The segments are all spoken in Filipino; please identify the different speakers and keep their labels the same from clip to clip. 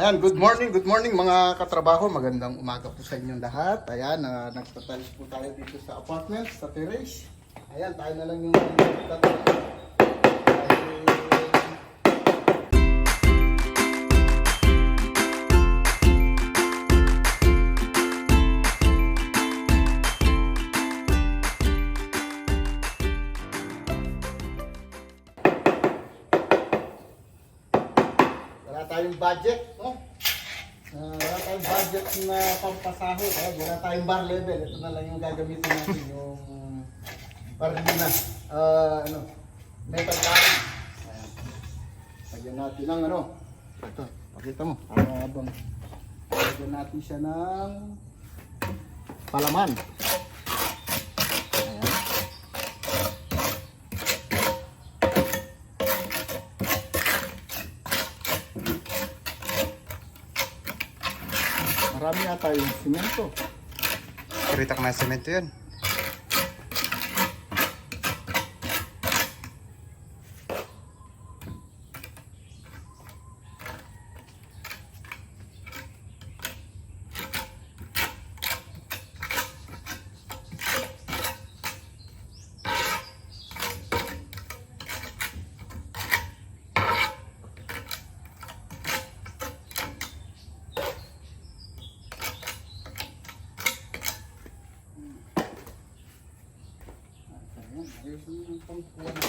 Speaker 1: Ayan, good morning, good morning mga katrabaho. Magandang umaga po sa inyong lahat. Ayan, uh, nagtatalis po tayo dito sa apartment, sa terrace. Ayan, tayo na lang yung na pampasahod, kaya wala tayong bar level. Ito na lang yung gagamitin natin, yung parlina, ah, ano, metal. Ayan. Lagyan natin ng ano, ito, pakita mo, para habang lagyan natin siya ng palaman. Yata yung simento.
Speaker 2: Kuritak na semento yun.
Speaker 1: Mo yung ng konting ano.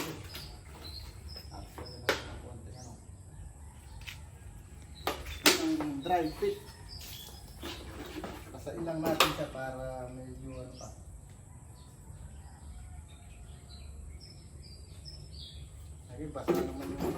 Speaker 1: Ang dry fit. Pasain lang natin siya para medyo ano pa. Ay, basta naman yung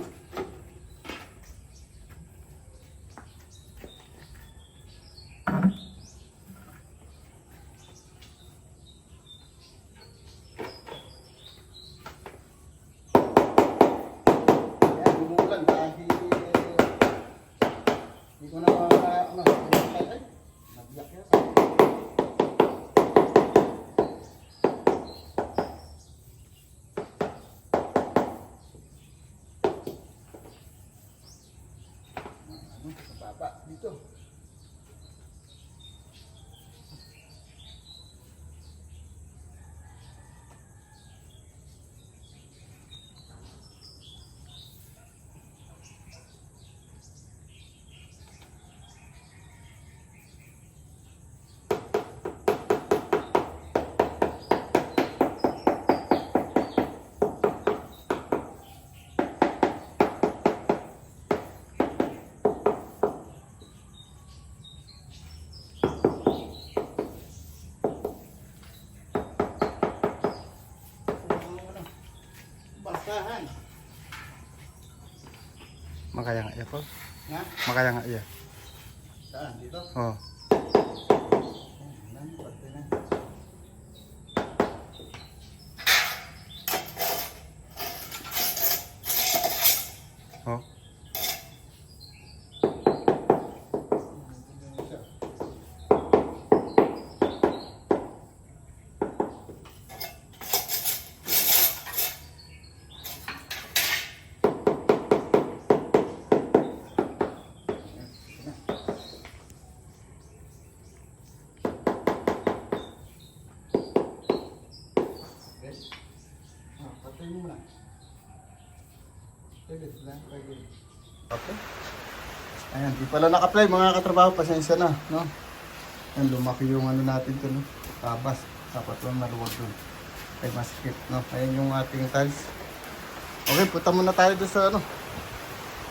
Speaker 1: Basahan.
Speaker 2: Makaya nga iya po.
Speaker 1: Ha?
Speaker 2: Makaya nga iya.
Speaker 1: Saan? Dito?
Speaker 2: Oh.
Speaker 1: Ayan, pati na.
Speaker 2: Oh.
Speaker 1: Ayan siya. Okay. Ah, patay mo muna. Pwede, lang, pwede. Okay. Ayan, di pala naka-play mga katrabaho, pasensya na, no? Ayan, lumaki yung ano natin to, no? Tabas, dapat lang naluwag dun. Ay, maskip, no? Ayan yung ating tiles. Okay, punta muna tayo doon sa ano.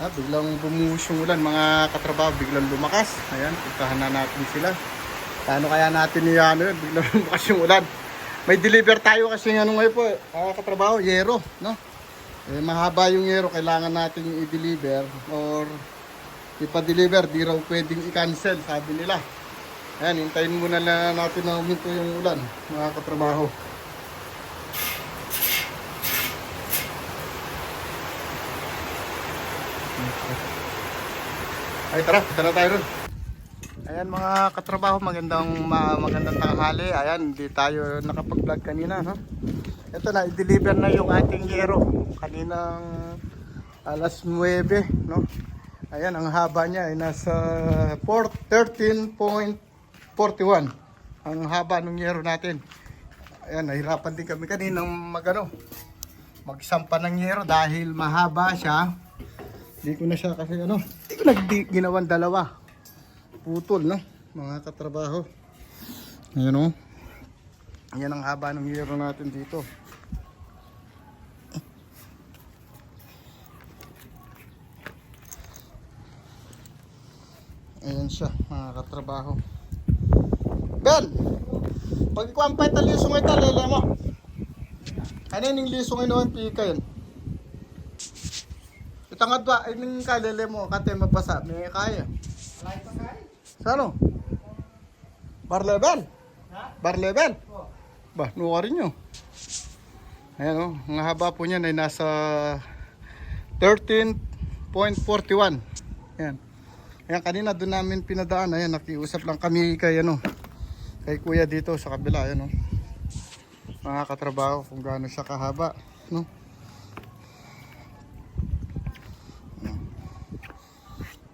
Speaker 1: Ah, biglang bumuhos yung ulan, mga katrabaho, biglang lumakas. Ayan, puntahan na natin sila. Paano kaya natin ni ano yun, biglang lumakas yung ulan. May deliver tayo kasi ano ngayon po, mga katrabaho, yero, no? Eh, mahaba yung yero, kailangan natin i-deliver or ipa-deliver, di raw pwedeng i-cancel, sabi nila. Ayan, hintayin muna na natin na uminto yung ulan, mga katrabaho. Ay, tara, na tayo ron. Ayan mga katrabaho, magandang ma- magandang tanghali. Ayan, hindi tayo nakapag-vlog kanina, no? Ito na, i-deliver na yung ating yero. Kaninang alas 9, no? Ayan, ang haba niya ay nasa 4 13.41. Ang haba ng yero natin. Ayan, nahirapan din kami kaninang magano magsampa ng yero dahil mahaba siya. Hindi ko na siya kasi ano, hindi ko na di- ginawan dalawa. Putol, no? Mga katrabaho. Ayan o. Ayan ang haba ng yero natin dito. Ayan siya, mga katrabaho. Ben! Pag ang pahit lisong ito, lele mo. Ano yung lisong ino ang pika yun? Itangad ba? Ay, ning kalele mo, kate mapasa. May kaya. Sa ano? Bar level? Bar level? Ba, nuwa rin nyo. Ayan o, ang haba po niyan ay nasa 13.41. Ayan. Ayan, kanina doon namin pinadaan. Ayan, nakiusap lang kami kay ano, kay kuya dito sa kabila. Ayan o. Mga katrabaho kung gaano siya kahaba. No?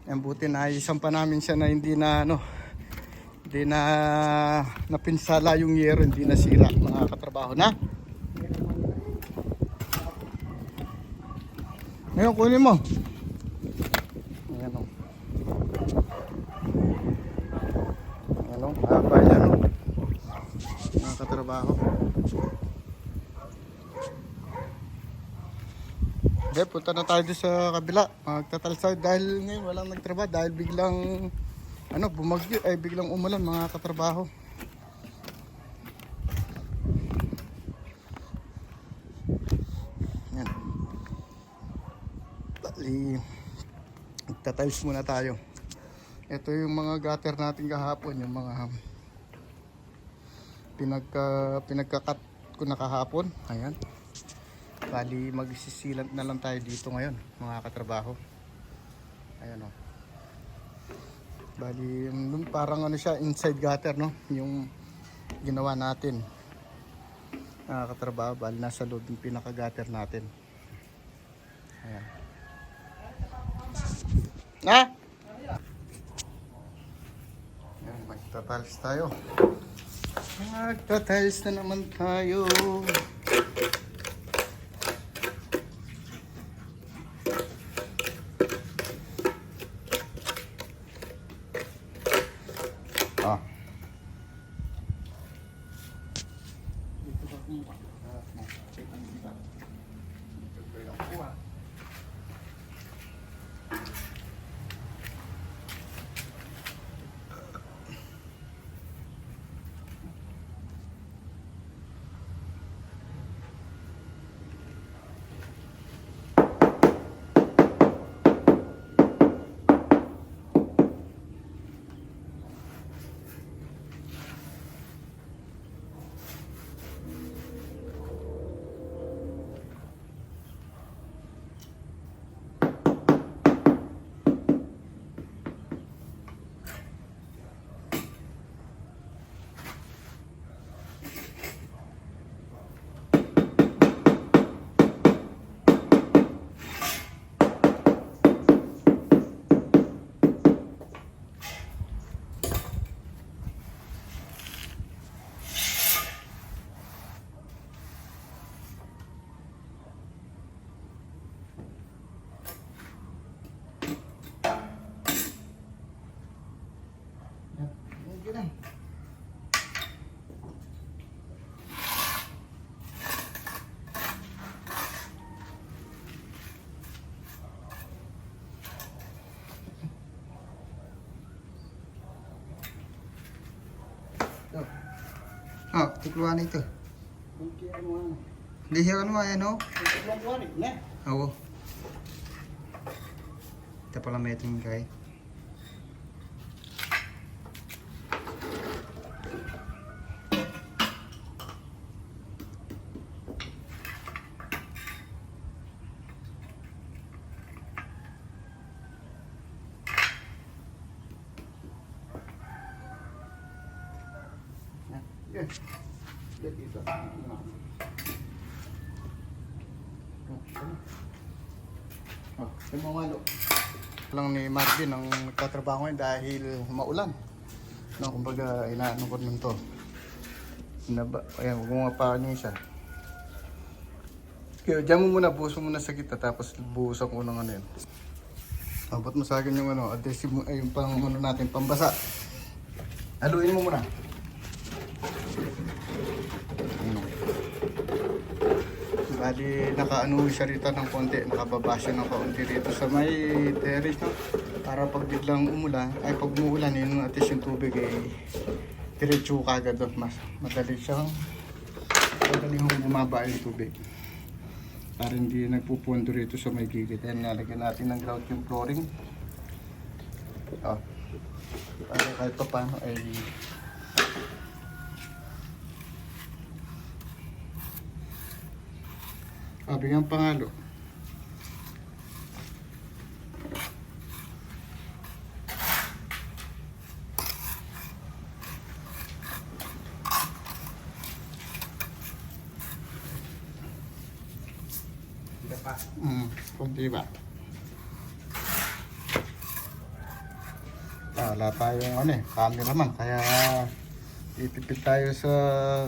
Speaker 1: Ayan, buti na isang pa namin siya na hindi na ano, hindi na napinsala yung yero, hindi na sira mga katrabaho na. Ngayon, kunin mo. Ayan o. Ayan o, haba yan o. Mga katrabaho. Okay, punta na tayo sa kabila. Magtatalsay dahil ngayon walang nagtrabaho dahil biglang ano, bumagyo ay biglang umulan mga katrabaho. Yan. Bali, magtatiles muna tayo. Ito yung mga gutter natin kahapon, yung mga pinagka, pinagkakat ko na kahapon. Ayan. Bali, magsisilant na lang tayo dito ngayon, mga katrabaho. Ayan o. Bali, yung parang ano siya, inside gutter, no? Yung ginawa natin. Mga katrabaho, bali, nasa loob yung pinaka-gutter natin. Ayan. Ha? Ayan, magtatiles tayo. Magtatiles na naman tayo. Oh, tukluan ito. Lihiran mo ayan oh. Oo. Ito pala may iting kay. Yan. Oh, yung mamalo. lang ni Marvin ang nagtatrabaho ngayon dahil maulan. No, kumbaga, inaano ko nun to. Inaba, ayan, gumawa pa niya isa. Kaya dyan mo muna, buhos mo muna sa kita, tapos buhusan ko ng ano yun. Abot mo sa akin yung ano, adhesive mo, ay yung pang ano natin, pambasa. Haluin mo muna. Bali, nakaano siya rito ng konti, nakababa siya ng konti rito sa may terrace, no? Para pag biglang umulan, ay pag umuulan, yun at yung tubig ay diretso kagad doon. Mas madali siyang, madali hong bumaba yung tubig. Para hindi nagpupunto rito sa may gilid. Ayan, nalagyan natin ng grout yung flooring. Oh. Para kahit pa paano ay Sabi nga pangalo. Mm, kunti ba? Ah, wala tayong ano eh, cameraman. Kaya itipid tayo sa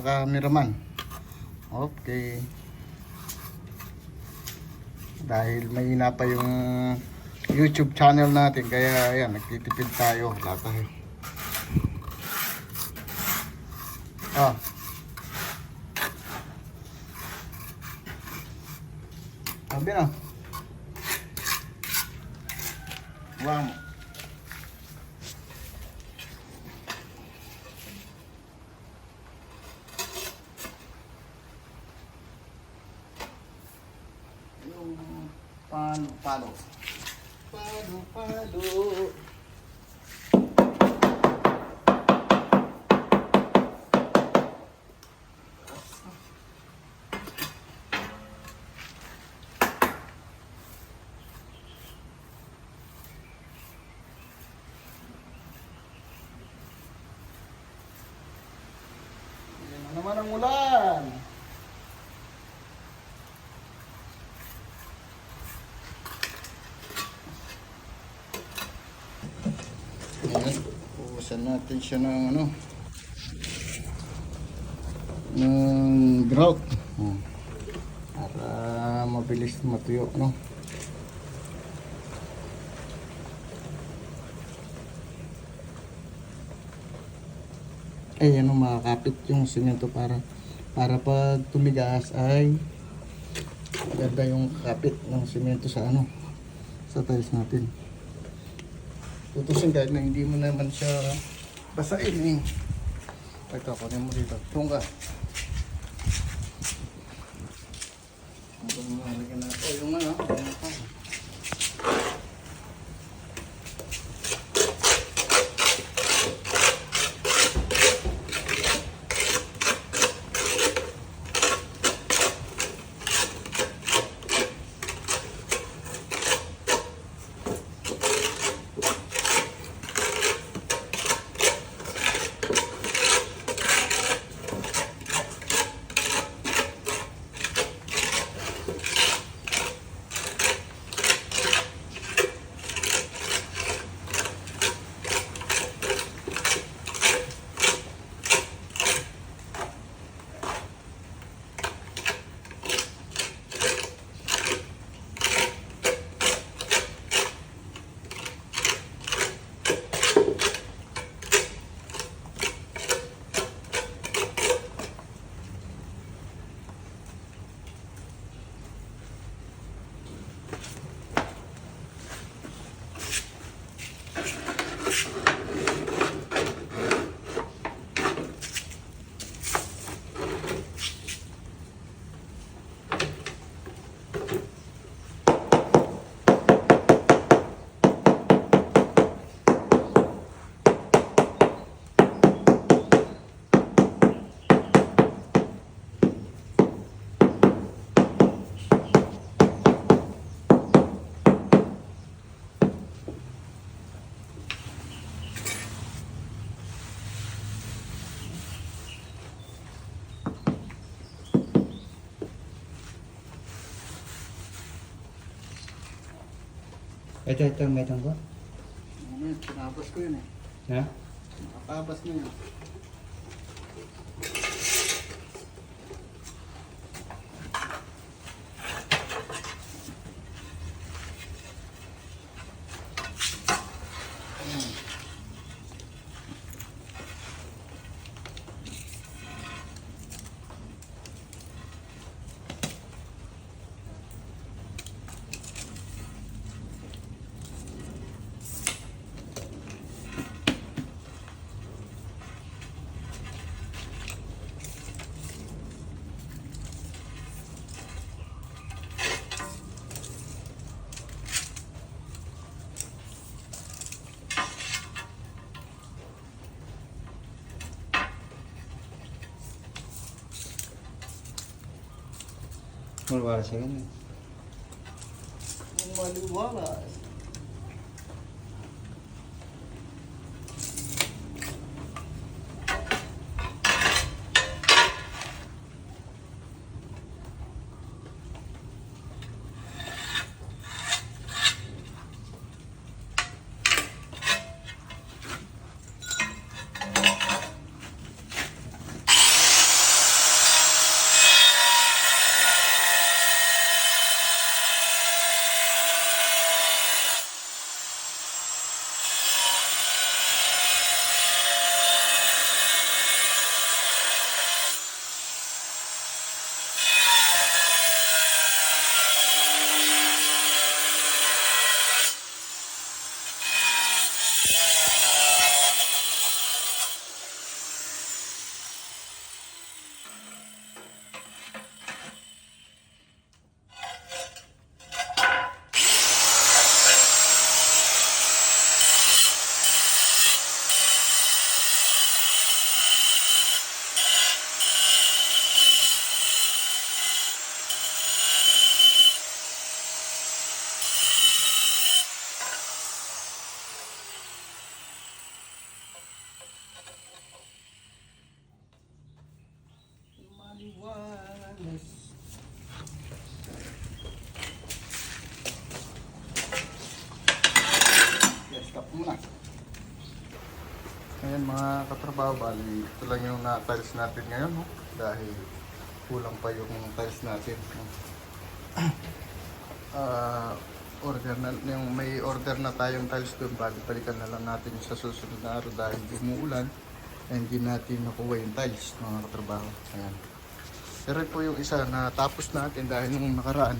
Speaker 1: cameraman. Okay. Dahil mahina pa yung YouTube channel natin. Kaya ayan, nagtitipid tayo. Wala tayo. Ah. Sabi na. Wow. Yung palo, palo. Palo, palo. Naman ang ulan. Ayan, puhusan natin siya ng ano, ng grout. Hmm. Para mabilis matuyo, no? Ay, ano, makakapit yung simento para para pag tumigas ay ganda yung kapit ng simento sa ano sa tiles natin tutusin kahit na hindi mo naman siya basain eh. Ito, kunin mo dito. Tungga.
Speaker 2: ऐसा
Speaker 1: ऐसा मैं तुमको आपस को ही
Speaker 2: नहीं
Speaker 1: हाँ आपस में
Speaker 2: Mula siya ganun.
Speaker 1: Ang maliwalas. Maliwalas. Yes, stop muna. Ayan mga katrabaho, bali ito lang yung na-tiles natin ngayon, no? Dahil kulang pa yung tiles natin. no? Ah, order na, yung may order na tayong tiles doon, bali balikan na lang natin sa susunod na araw dahil umuulan and hindi natin nakuha yung tiles mga katrabaho. Ayan. Pero po yung isa na tapos natin dahil nung nakaraan,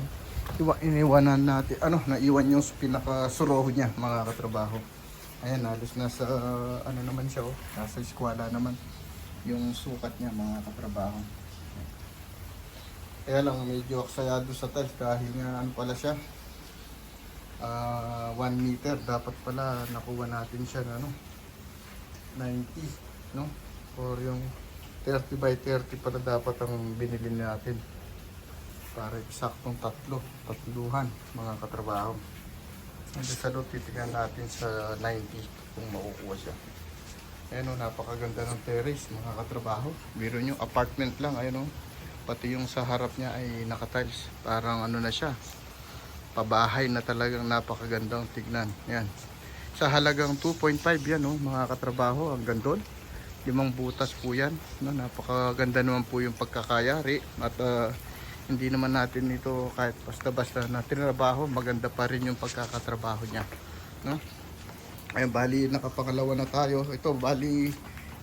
Speaker 1: iwa, iniwanan natin, ano, naiwan yung pinakasuroho niya mga katrabaho. Ayan, halos nasa, ano naman siya, oh, nasa eskwala naman yung sukat niya mga katrabaho. Kaya lang medyo aksayado sa tiles dahil nga ano pala siya, 1 meter. Dapat pala nakuha natin siya na ano, 90, no? Or yung 30 by 30 pala dapat ang binili natin. Para eksaktong tatlo, tatluhan mga katrabaho. Hindi sa loob titignan natin sa 90 kung makukuha siya. Ayan o, napakaganda ng terrace mga katrabaho. Biro nyo, apartment lang, ayun o. Pati yung sa harap niya ay nakatiles. Parang ano na siya, pabahay na talagang napakagandang tignan. Yan. Sa halagang 2.5 yan oh, mga katrabaho, ang gandon. Limang butas po yan. No, napakaganda naman po yung pagkakayari. At ah, hindi naman natin ito kahit basta-basta na tinrabaho, maganda pa rin yung pagkakatrabaho niya. No? Ayun, bali nakapangalawa na tayo. Ito, bali,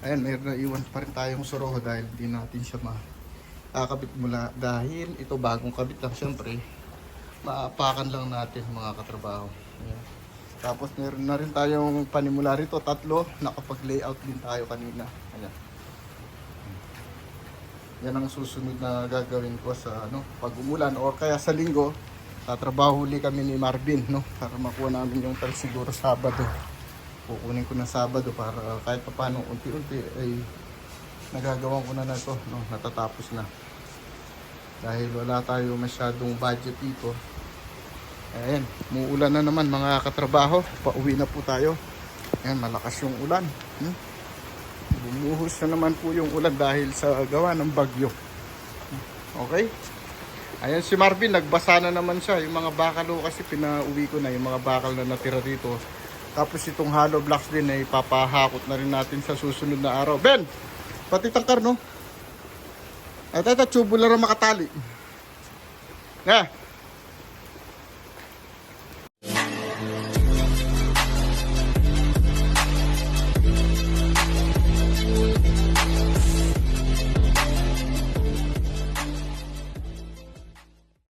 Speaker 1: ayun, mayroon na iwan pa rin tayong soroho dahil hindi natin siya makakabit mula. Dahil ito bagong kabit lang, syempre, maapakan lang natin mga katrabaho. Ayan. Tapos meron na rin tayong panimula rito, tatlo, nakapag-layout din tayo kanina. Ayan. Yan ang susunod na gagawin ko sa ano, pag umulan or kaya sa linggo, tatrabaho uli kami ni Marvin, no? Para makuha namin yung tal siguro Sabado. Kukunin ko na Sabado para kahit pa paano unti-unti ay nagagawa ko na na to, no? Natatapos na. Dahil wala tayo masyadong budget dito. Ayan, muulan na naman mga katrabaho. Pauwi na po tayo. Ayan, malakas yung ulan. Hmm? Bumuhos na naman po yung ulan dahil sa gawa ng bagyo. Okay? Ayan si Marvin, nagbasa na naman siya. Yung mga bakal ho kasi pinauwi ko na, yung mga bakal na natira dito. Tapos itong hollow blocks din ay papahakot na rin natin sa susunod na araw. Ben, pati tangkar no? At ito, tubular makatali. Nga,